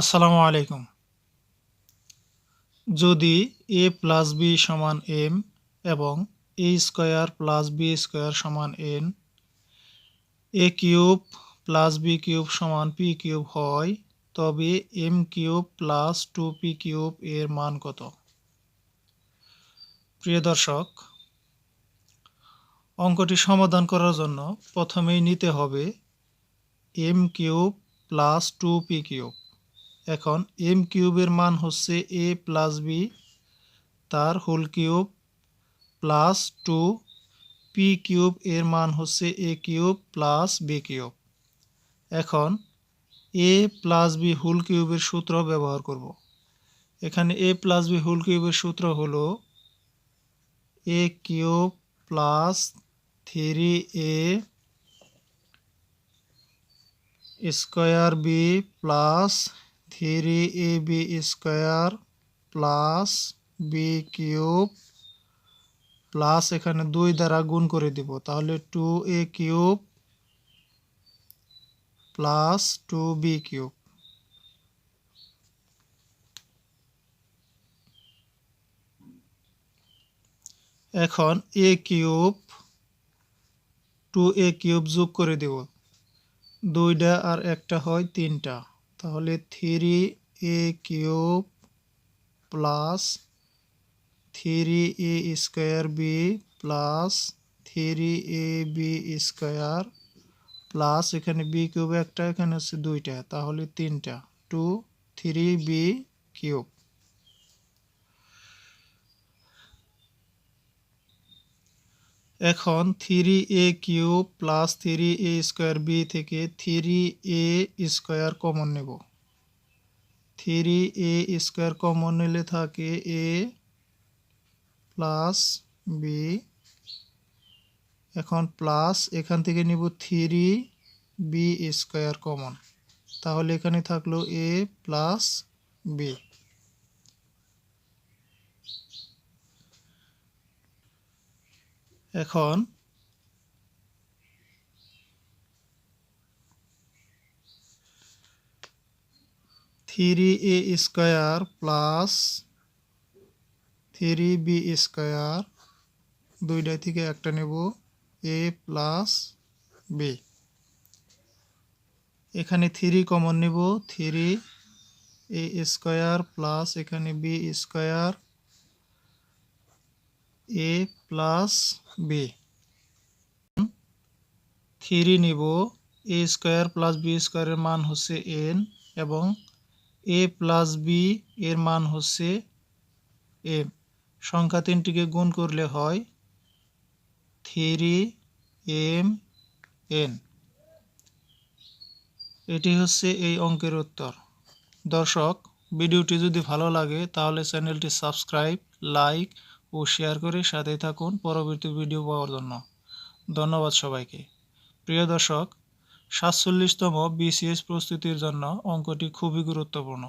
আসসালামু আলাইকুম। যদি এ প্লাস বি সমান এম এবং A square plus B square সমান N A cube plus B cube সমান পি কিউব হয়, তবে M cube plus two P cube এর মান কত? প্রিয় দর্শক, অঙ্কটি সমাধান করার জন্য প্রথমেই নিতে হবে M cube plus two P cube এখন এম কিউবের মান হচ্ছে এ প্লাস বি তার whole cube plus two P cube এর মান হচ্ছে A cube plus B cube এখন এ প্লাস বি হোল কিউবের সূত্র ব্যবহার করব। এখানে এ প্লাস বি হোল কিউবের সূত্র হলো A cube plus three A square B plus three A B square plus B cube plus এখানে দুই দ্বারা গুণ করে দিব। তাহলে two A cube plus two B cube. এখন A cube, two A cube যোগ করে দেব। দুইটা আর একটা হয় তিনটা। তাহলে three A cube plus three A square B plus three A B square plus এখানে বি কিউব একটা, এখানে হচ্ছে দুইটা। তাহলে তিনটা। টু থ্রি বি কিউব এখন three A cube plus three A square B থেকে থ্রি এ স্কোয়ার কমন নেব। থ্রি এ স্কোয়ার কমন নিলে থাকে এ প্লাস বি এখন প্লাস এখান থেকে নিব থ্রি বি স্কোয়ার কমন তাহলে এখানে থাকল এ প্লাস বি এখন। Three A square plus three B square দুইটা থেকে একটা নেব এ প্লাস বি এখানে থ্রি কমন নেব থ্রি এ স্কোয়ার প্লাস এখানে B square A plus B three নিব। এ স্কোয়ার প্লাস বি স্কোয়ারের মান হচ্ছে এন এবং এ প্লাস বি এর মান হচ্ছে এম সংখ্যা তিনটিকে গুণ করলে হয় থ্রি এম এন। এটি হচ্ছে এই অঙ্কের উত্তর। দর্শক, ভিডিওটি যদি ভালো লাগে তাহলে চ্যানেলটি সাবস্ক্রাইব, লাইক ও শেয়ার করে সাথে থাকুন পরবর্তী ভিডিও পাওয়ার জন্য। ধন্যবাদ সবাইকে। প্রিয় দর্শক, সাতচল্লিশতম বিসিএস প্রস্তুতির জন্য অঙ্কটি খুবই গুরুত্বপূর্ণ।